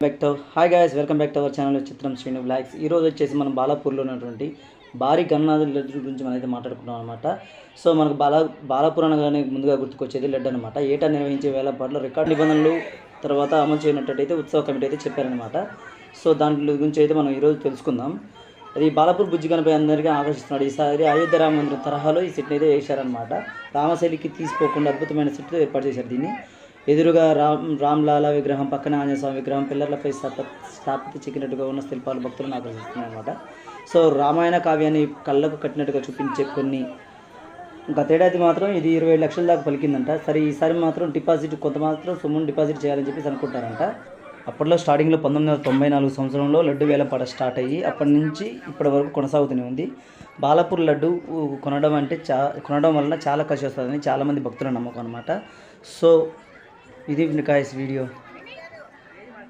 Back to hi guys welcome back to our channel చిత్రం Srinu blogs ఈ రోజు వచ్చేసి మనం బాలాపూర్లో ఉన్నటువంటి భారీ గన్నాథ లడ్డు గురించి మనం అయితే మాట్లాడుకున్నాం అనమాట సో మనకు బాలా బాలాపూర్ అనగానే ముందుగా గుర్తుకొచ్చేది లడ్డు అనమాట ఏటా నిర్వహించే వేల పాటలు రికార్డు నిబంధనలు తర్వాత అమలు చేయనట్టయితే ఉత్సవ కమిటీ అయితే చెప్పారనమాట సో దాని గురించి అయితే మనం ఈరోజు తెలుసుకుందాం. అది బాలాపూర్ బుజ్జి గణపై అందరికీ ఆకర్షిస్తున్నాడు. ఈసారి అయోధ్య రామ మందిరం తరహాలో ఈ సెట్ని అయితే వేశారనమాట రామశైలికి తీసుకోకుండా అద్భుతమైన సెట్తో ఏర్పాటు చేశారు దీన్ని. ఎదురుగా రామ్ రామ్లాల విగ్రహం పక్కన ఆంజనేయస్వామి విగ్రహం పిల్లర్లపై స్థాప స్థాపిత చెక్కినట్టుగా ఉన్న శిల్పాలు భక్తులను ఆకర్షిస్తున్నాయి సో రామాయణ కావ్యాన్ని కళ్ళకు కట్టినట్టుగా చూపించే కొన్ని గతేడాది మాత్రం ఇది ఇరవై లక్షల దాకా పలికిందంట. సరే ఈసారి మాత్రం డిపాజిట్ కొంత మాత్రం సొమ్మును డిపాజిట్ చేయాలని చెప్పేసి అనుకుంటారంట. అప్పట్లో స్టార్టింగ్లో పంతొమ్మిది వందల తొంభై నాలుగు సంవత్సరంలో లడ్డు వేలంపాట స్టార్ట్ అయ్యి అప్పటి నుంచి ఇప్పటి వరకు కొనసాగుతూనే ఉంది. బాలాపూర్ లడ్డు కొనడం అంటే చా కొనడం వలన చాలా ఖర్చు వస్తుందని చాలామంది భక్తుల నమ్మకం అనమాట సో ఇది కాయస్ వీడియో